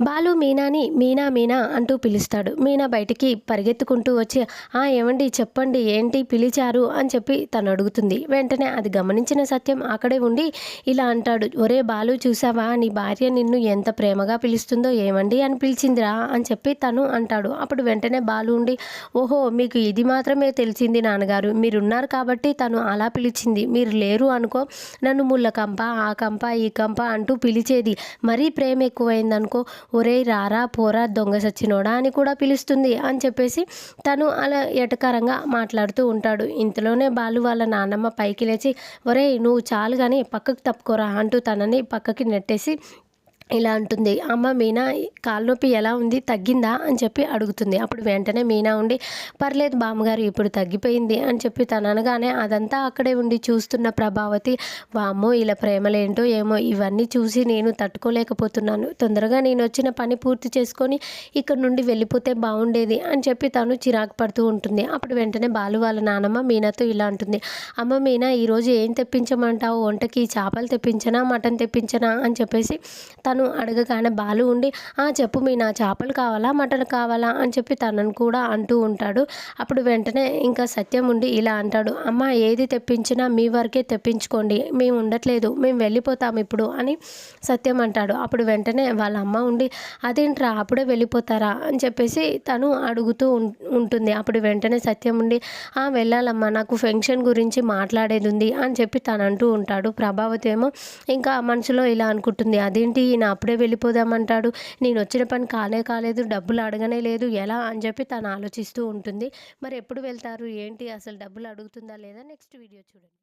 బాలు మీనాని మీనా మీనా అంటూ పిలుస్తాడు. మీనా బయటికి పరిగెత్తుకుంటూ వచ్చి ఆ ఏమండి చెప్పండి ఏంటి పిలిచారు? అని చెప్పి తను అడుగుతుంది. వెంటనే అది గమనించిన సత్యం అక్కడే ఉండి ఇలా అంటాడు ఒరే బాలు చూసావా నీ భార్య నిన్ను ఎంత ప్రేమగా పిలుస్తుందో ఏమండి అని పిలిచిందిరా అని చెప్పి తను అంటాడు. అప్పుడు వెంటనే బాలు ఉండి ఓహో మీకు ఇది మాత్రమే తెలిసింది నాన్నగారు. మీరున్నారు కాబట్టి తను అలా పిలిచింది. మీరు లేరు అనుకో నన్ను ముళ్ళ కంప ఆ కంప ఈ కంప అంటూ పిలిచేది. మరీ ప్రేమ ఎక్కువైందనుకో ఒరే రారా పోరా దొంగ సచ్చినోడా అని కూడా పిలుస్తుంది అని చెప్పేసి తను అలా ఎటకరంగా మాట్లాడుతూ ఉంటాడు. ఇంతలోనే బాలు వాళ్ళ నాన్నమ్మ పైకి లేచి ఒరే నువ్వు చాలు కానీ పక్కకు తప్పుకోరా అంటూ తనని పక్కకి నెట్టేసి ఇలా అంటుంది అమ్మ మీనా కాలు నొప్పి ఎలా ఉంది? తగ్గిందా? అని చెప్పి అడుగుతుంది. అప్పుడు వెంటనే మీనా ఉండి పర్లేదు బామ్మగారు ఇప్పుడు తగ్గిపోయింది అని చెప్పి తననగానే అనగానే అదంతా అక్కడే ఉండి చూస్తున్న ప్రభావతి వామ్మో ఇలా ప్రేమలేంటో ఏమో ఇవన్నీ చూసి నేను తట్టుకోలేకపోతున్నాను. తొందరగా నేను వచ్చిన పని పూర్తి చేసుకొని ఇక్కడ నుండి వెళ్ళిపోతే బాగుండేది అని చెప్పి తను చిరాకు పడుతూ ఉంటుంది. అప్పుడు వెంటనే బాలు వాళ్ళ నానమ్మ మీనాతో ఇలా అంటుంది అమ్మ మీనా ఈరోజు ఏం తెప్పించమంటావు? వంటకి చేపలు తెప్పించనా? మటన్ తెప్పించనా? అని చెప్పేసి తను తను అడగగానే బాలు ఉండి ఆ చెప్పు మీ నా చేపలు కావాలా మటన్ కావాలా? అని చెప్పి తనను కూడా అంటూ ఉంటాడు. అప్పుడు వెంటనే ఇంకా సత్యం ఉండి ఇలా అంటాడు అమ్మ ఏది తెప్పించినా మీ వరకే తెప్పించుకోండి మేము ఉండట్లేదు మేము వెళ్ళిపోతాం ఇప్పుడు అని సత్యం అంటాడు. అప్పుడు వెంటనే వాళ్ళ అమ్మ ఉండి అదేంట్రా అప్పుడే వెళ్ళిపోతారా? అని చెప్పేసి తను అడుగుతూ ఉంటుంది. అప్పుడు వెంటనే సత్యం ఉండి ఆ వెళ్ళాలమ్మా నాకు ఫంక్షన్ గురించి మాట్లాడేది ఉంది అని చెప్పి తను అంటూ ఉంటాడు. ప్రభావతి ఏమో ఇంకా మనసులో ఇలా అనుకుంటుంది అదేంటి ఈయన అప్పుడే వెళ్ళిపోదామంటాడు. నేను వచ్చిన పని కానే కాలేదు డబ్బులు అడగనే లేదు ఎలా అని చెప్పి తను ఆలోచిస్తూ ఉంటుంది. మరి ఎప్పుడు వెళ్తారు? ఏంటి? అసలు డబ్బులు అడుగుతుందా లేదా? నెక్స్ట్ వీడియో చూడండి.